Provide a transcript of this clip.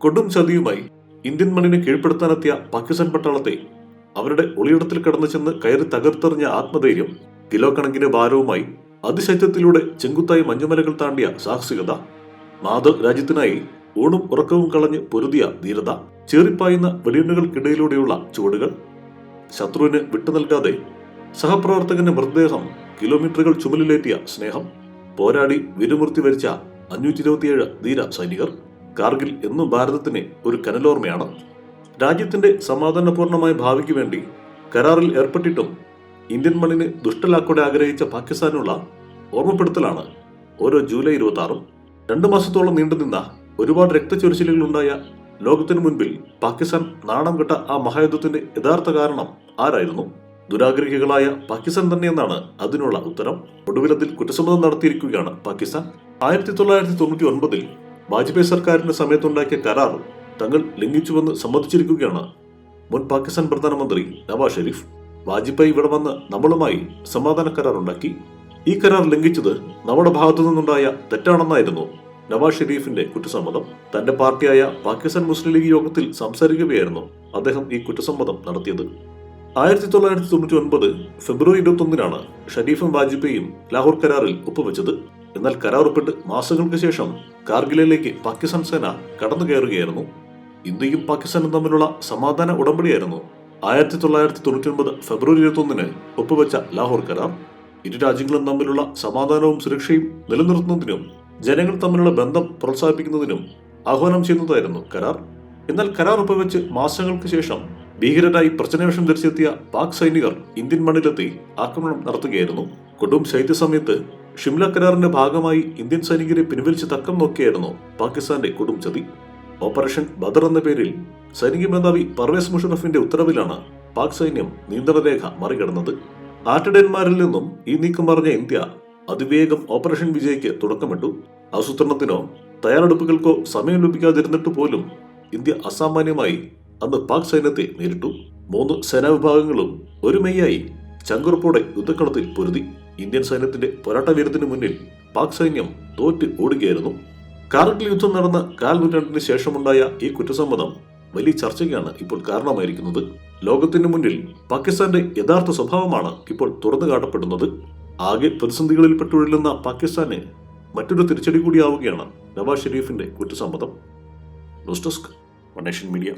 കൊടും ചതിയുമായി ഇന്ത്യൻ മണ്ണിനെ കീഴ്പ്പെടുത്താനെത്തിയ പാകിസ്ഥാൻ പട്ടാളത്തെ അവരുടെ ഒളിയിടത്തിൽ കടന്നു ചെന്ന് കയറി തകർത്തെറിഞ്ഞ ആത്മധൈര്യം കിലോ കണക്കിന് ഭാരവുമായി അതിശൈത്യത്തിലൂടെ ചെങ്കുത്തായി മഞ്ഞുമലകൾ താണ്ടിയ സാഹസികത മാധവ് രാജ്യത്തിനായി ഊണും ഉറക്കവും കളഞ്ഞ് പൊരുതിയ ധീരത ചേറിപ്പായുന്ന വെടിയുണ്ടുകൾക്കിടയിലൂടെയുള്ള ചുവടുകൾ ശത്രുവിന് വിട്ടു നൽകാതെ സഹപ്രവർത്തകന്റെ മൃതദേഹം കിലോമീറ്ററുകൾ ചുമലിലേറ്റിയ സ്നേഹം പോരാടി വിരുമൂർത്തി വരിച്ച അഞ്ഞൂറ്റി ഇരുപത്തിയേഴ് ധീര സൈനികർ. കാർഗിൽ എന്നും ഭാരതത്തിന് ഒരു കനലോർമ്മയാണ് രാജ്യത്തിന്റെ സമാധാനപൂർണമായ ഭാവിക്ക് വേണ്ടി കരാറിൽ ഏർപ്പെട്ടിട്ടും ഇന്ത്യൻ മണ്ണിന് ദുഷ്ടലാക്കോടെ ആഗ്രഹിച്ച പാകിസ്ഥാനുള്ള ഓർമ്മപ്പെടുത്തലാണ് ഓരോ ജൂലൈ ഇരുപത്തി ആറും രണ്ടു മാസത്തോളം നീണ്ടുനിന്ന ഒരുപാട് രക്തച്ചൊരിച്ചിലുകൾ ഉണ്ടായ ലോകത്തിനു മുൻപിൽ പാകിസ്ഥാൻ നാണം കെട്ട ആ മഹായുദ്ധത്തിന്റെ യഥാർത്ഥ കാരണം ആരായിരുന്നു? ദുരാഗ്രഹികളായ പാകിസ്ഥാൻ തന്നെയെന്നാണ് അതിനുള്ള ഉത്തരം. ഒടുവിലത്തിൽ കുറ്റസമ്മതം നടത്തിയിരിക്കുകയാണ് പാകിസ്ഥാൻ. ആയിരത്തി തൊള്ളായിരത്തി തൊണ്ണൂറ്റി ഒൻപതിൽ വാജ്പേയി സർക്കാരിന്റെ സമയത്തുണ്ടാക്കിയ കരാർ തങ്ങൾ ലംഘിച്ചുവെന്ന് സമ്മതിച്ചിരിക്കുകയാണ്. മുൻ പാകിസ്ഥാൻ പ്രധാനമന്ത്രി നവാസ് ഷെരീഫ് വാജ്പേയി ഇവിടെ വന്ന് നമ്മളുമായി സമാധാന കരാർ ഉണ്ടാക്കി. ഈ കരാർ ലംഘിച്ചത് നമ്മുടെ ഭാഗത്തു നിന്നുണ്ടായ തെറ്റാണെന്നായിരുന്നു നവാസ് ഷെരീഫിന്റെ കുറ്റസമ്മതം. തന്റെ പാർട്ടിയായ പാകിസ്ഥാൻ മുസ്ലിം ലീഗ് യോഗത്തിൽ സംസാരിക്കുകയായിരുന്നു അദ്ദേഹം ഈ കുറ്റസമ്മതം നടത്തിയത്. ആയിരത്തി തൊള്ളായിരത്തി തൊണ്ണൂറ്റി ഒൻപത് ഫെബ്രുവരി ഇരുപത്തി ഒന്നിനാണ് ഷരീഫും വാജ്പേയിയും ലാഹോർ കരാറിൽ ഒപ്പുവെച്ചത്. എന്നാൽ കരാർ ഒപ്പിട്ട് മാസങ്ങൾക്ക് ശേഷം കാർഗിലിലേക്ക് പാകിസ്ഥാൻ സേന കടന്നു കയറുകയായിരുന്നു. ഇന്ത്യയും പാകിസ്ഥാനും തമ്മിലുള്ള സമാധാന ഉടമ്പടിയായിരുന്നു ആയിരത്തി തൊള്ളായിരത്തി തൊണ്ണൂറ്റി ഒൻപത് ഫെബ്രുവരി ഇരുപത്തി ഒന്നിന് ഒപ്പുവെച്ച ലാഹോർ കരാർ. ഇരു രാജ്യങ്ങളും തമ്മിലുള്ള സമാധാനവും സുരക്ഷയും നിലനിർത്തുന്നതിനും ജനങ്ങൾ തമ്മിലുള്ള ബന്ധം പ്രോത്സാഹിപ്പിക്കുന്നതിനും ആഹ്വാനം ചെയ്യുന്നതായിരുന്നു കരാർ. എന്നാൽ കരാർ ഒപ്പുവെച്ച് മാസങ്ങൾക്ക് ശേഷം ഭീകരരായി പ്രശ്നവേഷം ധരിച്ചെത്തിയ പാക് സൈനികർ ഇന്ത്യൻ മണ്ണിലെത്തി ആക്രമണം നടത്തുകയായിരുന്നു. കൊടും ശൈത്യ സമയത്ത് ഷിംല കരാറിന്റെ ഭാഗമായി ഇന്ത്യൻ സൈനികരെ പിൻവലിച്ച് തക്കം നോക്കിയായിരുന്നു പാകിസ്ഥാന്റെ കൊടും ചതി ഓപ്പറേഷൻ ബദർ എന്ന പേരിൽ സൈനിക മേധാവി പർവേസ് മുഷറഫിന്റെ ഉത്തരവിലാണ് പാക് സൈന്യം നിയന്ത്രണരേഖ മറികടന്നത്. ആട്ടിടയന്മാരിൽ നിന്നും ഈ നീക്കം പറഞ്ഞ ഇന്ത്യ അതിവേഗം ഓപ്പറേഷൻ വിജയ്ക്ക് തുടക്കമിട്ടു. ആസൂത്രണത്തിനോ തയ്യാറെടുപ്പുകൾക്കോ സമയം ലഭിക്കാതിരുന്നിട്ട് പോലും ഇന്ത്യ അസാമാന്യമായി അന്ന് പാക് സൈന്യത്തെ നേരിട്ടു. മൂന്ന് സേനാ വിഭാഗങ്ങളും ഒരു മെയ്യായി ചങ്കുറപ്പോടെ യുദ്ധക്കളത്തിൽ പൊരുതി. ഇന്ത്യൻ സൈന്യത്തിന്റെ പോരാട്ട വീരത്തിന് മുന്നിൽ പാക് സൈന്യം തോറ്റ് ഓടുകയായിരുന്നു. കാർഗിൽ യുദ്ധം നടന്ന കാൽ നൂറ്റാണ്ടിന് ശേഷമുണ്ടായ ഈ കുറ്റസമ്മതം വലിയ ചർച്ചയ്ക്കാണ് ഇപ്പോൾ കാരണമായിരിക്കുന്നത്. ലോകത്തിന് മുന്നിൽ പാകിസ്ഥാന്റെ യഥാർത്ഥ സ്വഭാവമാണ് ഇപ്പോൾ തുറന്നു കാട്ടപ്പെടുന്നത്. ആകെ പ്രതിസന്ധികളിൽ പെട്ടുഴലുന്ന പാകിസ്ഥാന് മറ്റൊരു തിരിച്ചടി കൂടിയാവുകയാണ് നവാസ് ഷെരീഫിന്റെ കുറ്റസമ്മതം. News desk media.